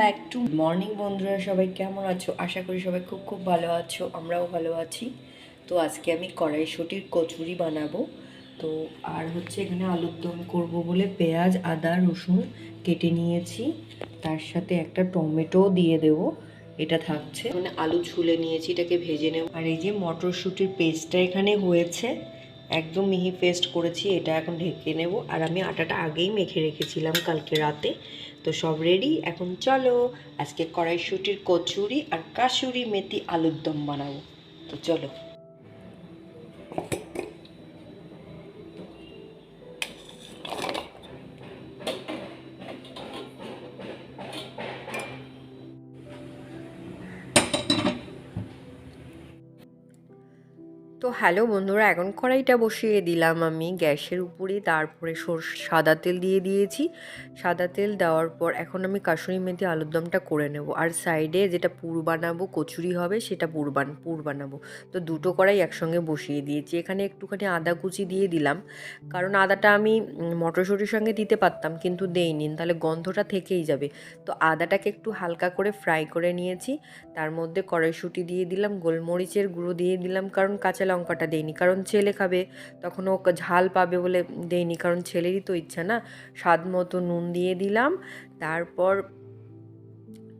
Back to morning বন্ধুরা, সবাই কেমন আছো? আশা করি সবাই খুব খুব ভালো আছো, আমরাও ভালো আছি। তো আজকে আমি কড়াইশুটির কচুরি বানাবো। তো আর হচ্ছে এখানে আলুর দম করব বলে পেঁয়াজ, আদা, রসুন কেটে নিয়েছি। তার সাথে একটা টমেটো দিয়ে দেবো, এটা থাকছে। মানে আলু ছুলে নিয়েছি, এটাকে ভেজে নেব। আর এই যে মটরশুটির পেস্টটা এখানে হয়েছে, একদম মিহি পেস্ট করেছি, এটা এখন ঢেকে নেব। আর আমি আটাটা আগেই মেখে রেখেছিলাম কালকে রাতে। তো সব রেডি এখন চলো, আজকে কড়াইশুটির কচুরি আর কাসুরি মেথি আলুর দম বানাবো। তো চলো। হ্যালো বন্ধুরা, এখন কড়াইটা বসিয়ে দিলাম আমি। গ্যাসের উপরে তারপরে সাদা তেল দিয়ে দিয়েছি। সাদা তেল দেওয়ার পর এখন আমি কাশুরি মেথি আলুর দমটা করে নেব। আর সাইডে যেটা পুর বানাবো, কচুরি হবে, সেটা পুর বান, পুর বানাবো। তো দুটো কড়াই একসঙ্গে বসিয়ে দিয়েছি। এখানে একটুখানি আদা কুচি দিয়ে দিলাম। কারণ আদাটা আমি মটরশুঁটির সঙ্গে দিতে পারতাম, কিন্তু দেইনি। তাহলে গন্ধটা থেকেই যাবে। তো আদাটাকে একটু হালকা করে ফ্রাই করে নিয়েছি। তার মধ্যে কড়াইশুঁটি দিয়ে দিলাম, গোলমরিচের গুঁড়ো দিয়ে দিলাম। কারণ কাঁচা লঙ্কাটা দেইনি কারণ ছেলে খাবে, তখন ও ঝাল পাবে বলে দেয়নি। কারণ ছেলেরই তো ইচ্ছা না। স্বাদ মতো নুন দিয়ে দিলাম। তারপর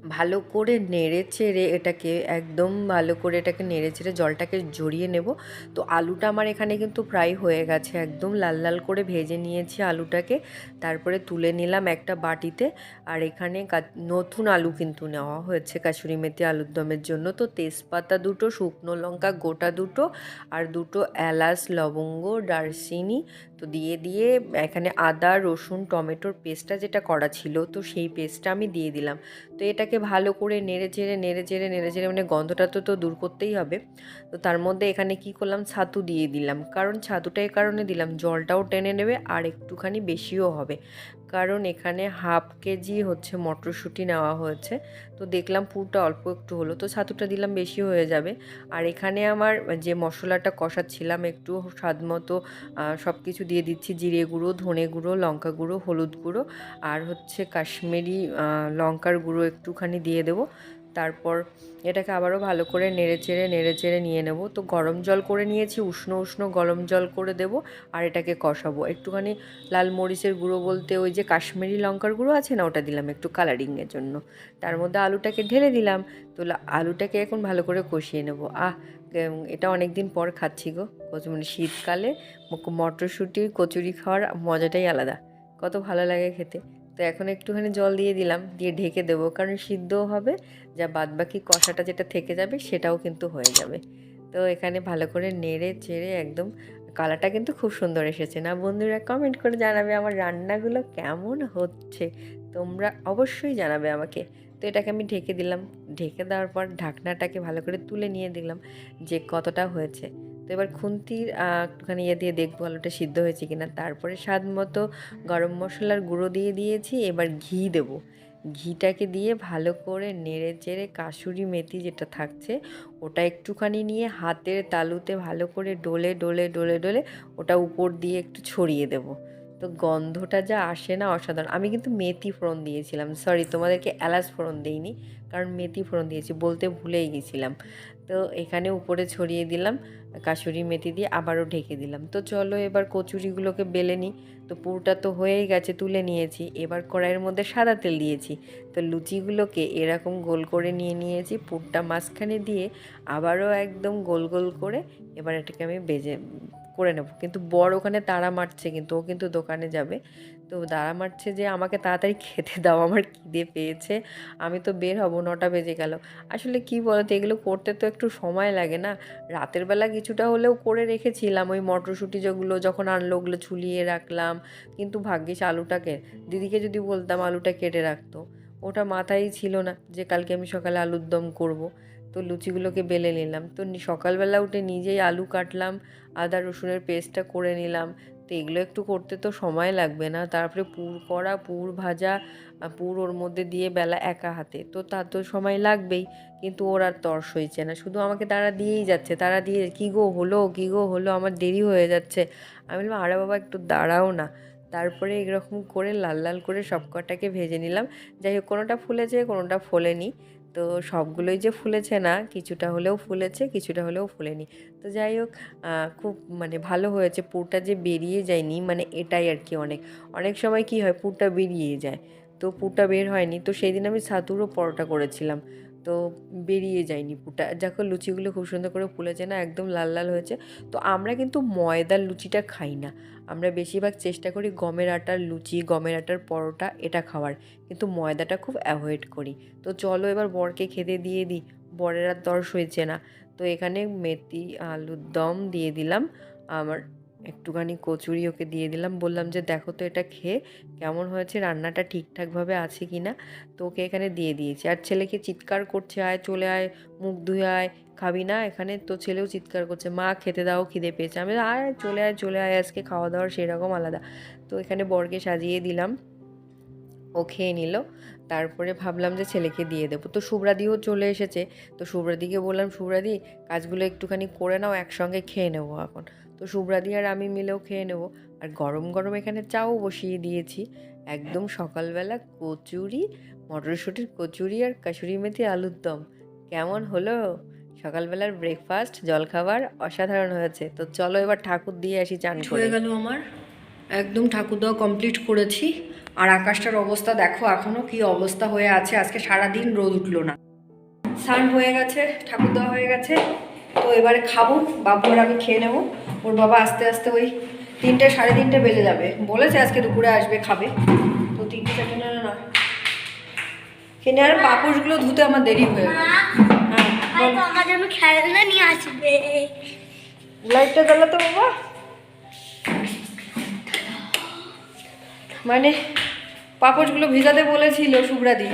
ভালো করে নেড়ে চেড়ে এটাকে একদম ভালো করে এটাকে নেড়ে চেড়ে জলটাকে জড়িয়ে নেব। তো আলুটা আমার এখানে কিন্তু প্রায় হয়ে গেছে। একদম লাল লাল করে ভেজে নিয়েছি আলুটাকে। তারপরে তুলে নিলাম একটা বাটিতে। আর এখানে নতুন আলু কিন্তু নেওয়া হয়েছে কাশুরি মেথি আলুর দমের জন্য। তো তেজপাতা দুটো, শুকনো লঙ্কা গোটা দুটো, আর দুটো এলাচ, লবঙ্গ, দারচিনি তো দিয়ে দিয়ে এখানে আদা, রসুন, টমেটোর পেস্টটা যেটা করা ছিল, তো সেই পেস্টটা আমি দিয়ে দিলাম। তো এটাকে ভালো করে নেড়ে, চেড়ে নেড়ে চেড়ে নেড়ে, চেড়ে মানে গন্ধটা তো তো দূর করতেই হবে। তো তার মধ্যে এখানে কি করলাম? ছাতু দিয়ে দিলাম। কারণ ছাতুটা এই কারণে দিলাম, জলটাও টেনে নেবে আর একটুখানি বেশিও হবে। কারণ এখানে হাফ কেজি হচ্ছে মটরশুঁটি নেওয়া হয়েছে। তো দেখলাম পুরটা অল্প একটু হলো, তো ছাতুটা দিলাম বেশি হয়ে যাবে। আর এখানে আমার যে মশলাটা কষাচ্ছিলাম, একটু স্বাদ মতো সব কিছু দিয়ে দিচ্ছি, জিরে গুঁড়ো, ধনে গুঁড়ো, লঙ্কা গুঁড়ো, হলুদ গুঁড়ো। আর হচ্ছে কাশ্মীরি লঙ্কার গুঁড়ো একটুখানি দিয়ে দেবো। তারপর এটাকে আবারও ভালো করে নেড়ে চেড়ে নেড়ে চেড়ে নিয়ে নেব। তো গরম জল করে নিয়েছি, উষ্ণ উষ্ণ গরম জল করে দেব আর এটাকে কষাবো। একটুখানি লাল মরিচের গুঁড়ো বলতে ওই যে কাশ্মীরি লঙ্কার গুঁড়ো আছে না, ওটা দিলাম একটু কালারিংয়ের জন্য। তার মধ্যে আলুটাকে ঢেলে দিলাম। তো আলুটাকে এখন ভালো করে কষিয়ে নেব। আহ এটা অনেক দিন পর খাচ্ছি গো। মানে শীতকালে মটরশুঁটির কচুরি খাওয়ার মজাটাই আলাদা। কত ভালো লাগে খেতে। তো এখন একটুখানি জল দিয়ে দিলাম, দিয়ে ঢেকে দেবো। কারণ সিদ্ধও হবে, যা বাদবাকি কষাটা যেটা থেকে যাবে সেটাও কিন্তু হয়ে যাবে। তো এখানে ভালো করে নেড়ে চেড়ে একদম কালারটা কিন্তু খুব সুন্দর এসেছে। না বন্ধুরা কমেন্ট করে জানাবে আমার রান্নাগুলো কেমন হচ্ছে। তোমরা অবশ্যই জানাবে আমাকে। তো এটাকে আমি ঢেকে দিলাম। ঢেকে দেওয়ার পর ঢাকনাটাকে ভালো করে তুলে নিয়ে দিলাম যে কতটা হয়েছে। তো এবার খুন্তির একটুখানি ইয়ে দিয়ে দেখব আলুটা সিদ্ধ হয়েছে কিনা। তারপরে স্বাদ মতো গরম মশলার গুঁড়ো দিয়ে দিয়েছি, এবার ঘি দেবো। ঘিটাকে দিয়ে ভালো করে নেড়ে চেড়ে কাসুরি মেথি যেটা থাকছে, ওটা একটুখানি নিয়ে হাতের তালুতে ভালো করে ডলে ডলে ডলে ডলে ওটা উপর দিয়ে একটু ছড়িয়ে দেবো। তো গন্ধটা যা আসে না অসাধারণ। আমি কিন্তু মেথি ফোড়ন দিয়েছিলাম, সরি তোমাদেরকে এলাচ ফোড়ন দিইনি, কারণ মেথি ফোড়ন দিয়েছি, বলতে ভুলেই গেছিলাম। তো এখানে উপরে ছড়িয়ে দিলাম কাসুরি মেথি দিয়ে আবারও ঢেকে দিলাম। তো চলো এবার কচুরিগুলোকে বেলে নিই। তো পুরটা তো হয়েই গেছে, তুলে নিয়েছি। এবার কড়াইয়ের মধ্যে সাদা তেল দিয়েছি। তো লুচিগুলোকে এরকম গোল করে নিয়ে নিয়েছি, পুরটা মাঝখানে দিয়ে আবারও একদম গোল গোল করে এবার এটাকে আমি বেজে করে নেব। কিন্তু বড় ওখানে তাড়া মারছে কিন্তু, ও কিন্তু দোকানে যাবে। তো দাঁড়া মারছে যে আমাকে তাড়াতাড়ি খেতে দাও, আমার খিদে পেয়েছে। আমি তো বের হব, নটা বেজে গেল। আসলে কি বলতো, এগুলো করতে তো একটু সময় লাগে না। রাতের বেলা কিছুটা হলেও করে রেখেছিলাম, ওই মটরশুঁটি যেগুলো যখন আনলো ওগুলো ছুলিয়ে রাখলাম। কিন্তু ভাগ্যিস আলুটাকে, দিদিকে যদি বলতাম আলুটা কেটে রাখতো। ওটা মাথায় ছিল না যে কালকে আমি সকালে আলুর দম করব। তো লুচিগুলোকে বেলে নিলাম। তো সকালবেলা উঠে নিজেই আলু কাটলাম, আদা রসুনের পেস্টটা করে নিলাম। তো এগুলো একটু করতে তো সময় লাগবে না। তারপরে পুর করা, পুর ভাজা পুর ওর মধ্যে দিয়ে বেলা একা হাতে। তো তার তো সময় লাগবেই, কিন্তু ওর আর তর্স হয়েছে না। শুধু আমাকে তারা দিয়েই যাচ্ছে, তারা দিয়ে কী গো হলো, কী গো হলো, আমার দেরি হয়ে যাচ্ছে। আমি বললাম, আরে বাবা, একটু দাঁড়াও না। তারপরে এরকম করে লাল লাল করে সব কটাকে ভেজে নিলাম। যাই হোক, কোনোটা ফুলেছে, কোনোটা ফোলেনি। তো সবগুলোই যে ফুলেছে না, কিছুটা হলেও ফুলেছে, কিছুটা হলেও ফুলেনি। তো যাই হোক খুব মানে ভালো হয়েছে। পুরটা যে বেরিয়ে যায়নি মানে এটাই আর কি অনেক। অনেক সময় কি হয়, পুরটা বেরিয়ে যায়। তো পুরটা বের হয়নি। তো সেই দিন আমি সাতুরও পরোটা করেছিলাম। তো বেরিয়ে যায়নি পুটা দেখো লুচিগুলো খুব সুন্দর করে ফুলেছে না, একদম লাল লাল হয়েছে। তো আমরা কিন্তু ময়দার লুচিটা খাই না। আমরা বেশিরভাগ চেষ্টা করি গমের আটার লুচি, গমের আটার পরোটা, এটা খাওয়ার। কিন্তু ময়দাটা খুব অ্যাভয়েড করি। তো চলো এবার বরকে খেতে দিয়ে দিই। বরের আর দর্শ হয়েছে না। তো এখানে মেথি, আলুর দম দিয়ে দিলাম। আমার একটুখানি কচুরি ওকে দিয়ে দিলাম। বললাম যে, দেখো তো এটা খেয়ে কেমন হয়েছে, রান্নাটা ঠিকঠাকভাবে আছে কি না তো ওকে এখানে দিয়ে দিয়েছি। আর ছেলেকে চিৎকার করছে, আয়, চলে আয়, মুখ ধুয়ে আয়, খাবি না? এখানে তো ছেলেও চিৎকার করছে, মা, খেতে দাও, খিদে পেয়েছে। আমি আয়, চলে আয় চলে আয়, আজকে খাওয়া দাওয়ার সেরকম আলাদা। তো এখানে বরকে সাজিয়ে দিলাম। ও খেয়ে নিল। তারপরে ভাবলাম যে, ছেলেকে দিয়ে দেবো। তো শুভ্রাদিও চলে এসেছে। তো শুভ্রাদিকে বললাম শুভ্রাদি কাজগুলো একটুখানি করে নাও, একসঙ্গে খেয়ে নেব এখন। তো শুভ্রাদি আর আমি মিলেও খেয়ে নেব। আর গরম গরম এখানে চাও বসিয়ে দিয়েছি। একদম সকালবেলা কচুরি মটরশুঁটির কচুরি আর কাসুরি মেথি আলুর দম। কেমন হলো? সকালবেলার ব্রেকফাস্ট জলখাবার অসাধারণ হয়েছে। তো চলো এবার ঠাকুর দিয়ে আসি চান হয়ে গেল আমার? একদম ঠাকুর দেওয়া কমপ্লিট করেছি। আর আকাশটার অবস্থা দেখো এখনও কি অবস্থা হয়ে আছে। আজকে সারা দিন রোদ উঠল না। স্নান হয়ে গেছে ঠাকুর দেওয়া হয়ে গেছে। তো এবারে খাব বাবু আর আমি খেয়ে নেব। ওর বাবা আস্তে আস্তে ওই তিনটে সাড়ে তিনটে বেজে যাবে। বলেছে আজকে দুপুরে আসবে খাবে। তো তিনটে চারটে না না কিনে আর পাপড়গুলো ধুতে আমার দেরি হয়ে গেল। হ্যাঁ আমার জন্য খেলনা নিয়ে আসবে। লাইটটা জ্বালাতো বাবা? মানে পাপড়গুলো ভিজাতে বলেছিল শুভ্রাদি।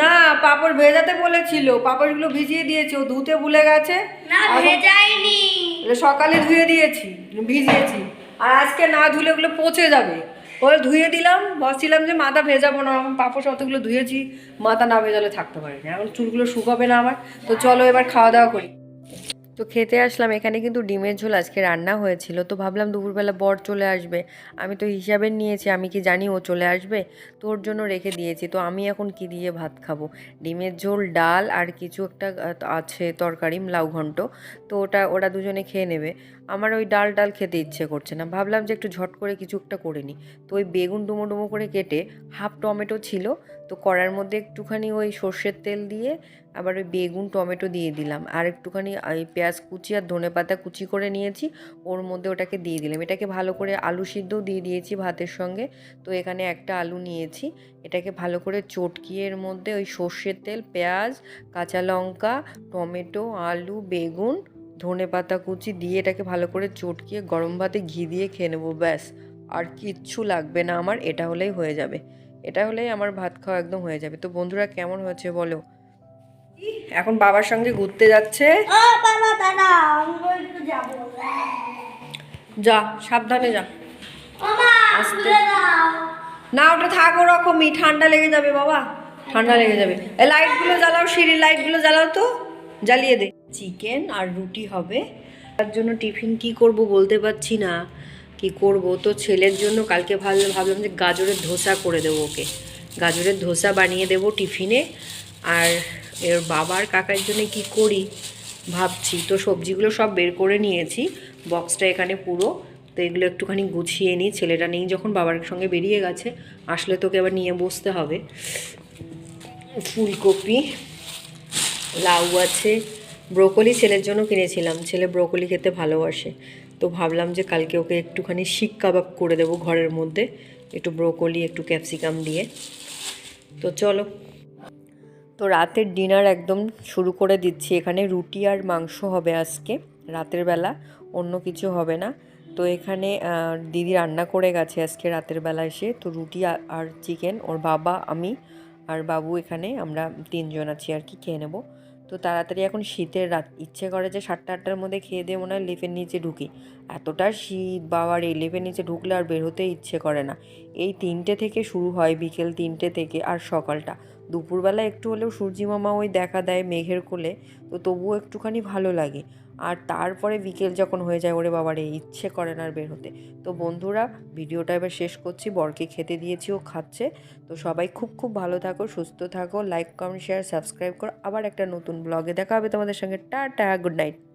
না পাপড় ভেজাতে বলেছিল। পাপড়গুলো ভিজিয়ে দিয়েছে ও ধুতে ভুলে গেছে। না ভেজাইনি সকালে ধুয়ে দিয়েছি ভিজিয়েছি। আর আজকে না ধুলে ওগুলো পচে যাবে। ওগুলো ধুয়ে দিলাম ভাবছিলাম যে মাথা ভেজাবো না পাপড় অতগুলো ধুয়েছি মাথা না ভেজালে থাকতে পারে না এখন চুলগুলো শুকাবে না আমার। তো চলো এবার খাওয়া দাওয়া করি। তো খেতে আসলাম, এখানে কিন্তু ডিমের ঝোল আজকে রান্না হয়েছিল। তো ভাবলাম দুপুরবেলা বর চলে আসবে। আমি তো হিসাবে নিয়েছি, আমি কি জানি ও চলে আসবে? তোর জন্য রেখে দিয়েছি। তো আমি এখন কি দিয়ে ভাত খাব? ডিমের ঝোল, ডাল আর কিছু একটা আছে তরকারি, লাউ ঘন্ট। তো ওটা, ওরা দুজনে খেয়ে নেবে। আমার ওই ডাল ডাল খেতে ইচ্ছে করছে না। ভাবলাম যে একটু ঝট করে কিছু একটা করে নিই। তো ওই বেগুন ডুমো ডুমো করে কেটে হাফ টমেটো ছিল, তো কড়ার মধ্যে একটুখানি ওই সর্ষের তেল দিয়ে আবার ওই বেগুন, টমেটো দিয়ে দিলাম। আর একটুখানি এই পেঁয়াজ কুচি আর ধনে পাতা কুচি করে নিয়েছি, ওর মধ্যে ওটাকে দিয়ে দিলাম। এটাকে ভালো করে আলু সিদ্ধও দিয়ে দিয়েছি ভাতের সঙ্গে। তো এখানে একটা আলু নিয়েছি, এটাকে ভালো করে চটকিয়ে এর মধ্যে ওই সর্ষের তেল, পেঁয়াজ, কাঁচা লঙ্কা, টমেটো, আলু, বেগুন ধনে পাতা কুচি দিয়ে এটাকে ভালো করে চটকিয়ে গরম ভাতে ঘি দিয়ে খেয়ে নেব ব্যাস। আর কিচ্ছু লাগবে না আমার এটা হলেই হয়ে যাবে। এটা হলেই আমার ভাত খাওয়া একদম হয়ে যাবে। তো বন্ধুরা কেমন হয়েছে বলো? এখন বাবার সঙ্গে ঘুরতে যাচ্ছে। যা সাবধানে যা। না ওটা থাক ওরকমই ঠান্ডা লেগে যাবে বাবা। ঠান্ডা লেগে যাবে। লাইটগুলো জ্বালাও সিঁড়ির লাইটগুলো জ্বালাও তো। জ্বালিয়ে দে। চিকেন আর রুটি হবে। তার জন্য টিফিন কি করব বলতে পারছি না। কি করব? তো ছেলের জন্য কালকে ভাবলাম ভাবলাম যে গাজরের ধোসা করে দেবো ওকে। গাজরের ধোসা বানিয়ে দেবো টিফিনে। আর এর বাবার কাকার জন্য কি করি ভাবছি। তো সবজিগুলো সব বের করে নিয়েছি। বক্সটা এখানে পুরো। তো এগুলো একটুখানি গুছিয়ে নিই। ছেলেটা নেই যখন, বাবার সঙ্গে বেরিয়ে গেছে। আসলে তোকে আবার নিয়ে বসতে হবে। ফুলকপি, লাউ আছে। ব্রোকলি ছেলের জন্য কিনেছিলাম। ছেলে ব্রোকলি খেতে ভালোবাসে। তো ভাবলাম যে কালকে ওকে একটুখানি শিক কাবাব করে দেবো ঘরের মধ্যে। একটু ব্রোকলি, একটু ক্যাপসিকাম দিয়ে। তো চলো। তো রাতের ডিনার একদম শুরু করে দিচ্ছি। এখানে রুটি আর মাংস হবে আজকে। রাতের বেলা অন্য কিছু হবে না। তো এখানে দিদি রান্না করে গেছে আজকে রাতের বেলা এসে। তো রুটি আর চিকেন, ওর বাবা, আমি আর বাবু এখানে, আমরা তিনজন আছি আর কি, খেয়ে নেব। তো তাড়াতাড়ি এখন শীতের রাত। ইচ্ছে করে যে সাতটা আটটার মধ্যে খেয়ে দিয়ে মনে হয় লেপের নিচে ঢুকি। এতটা শীত বাবার এই লেপের নিচে ঢুকলে আর বের হতে ইচ্ছে করে না। এই তিনটে থেকে শুরু হয় বিকেল তিনটে থেকে আর সকালটা। দুপুরবেলা একটু হলেও সূর্যি মামা ওই দেখা দেয় মেঘের কোলে, তো তবুও একটুখানি ভালো লাগে। আর তারপরে বিকেল যখন হয়ে যায়, ওরে বাবারে, ইচ্ছে করে না আর বের হতে। তো বন্ধুরা, ভিডিওটা এবার শেষ করছি। বরকে খেতে দিয়েছি, ও খাচ্ছে। তো সবাই খুব খুব ভালো থাকো, সুস্থ থাকো। লাইক কমেন্ট শেয়ার সাবস্ক্রাইব করো। আবার একটা নতুন ব্লগে দেখা হবে তোমাদের সঙ্গে। Tata good night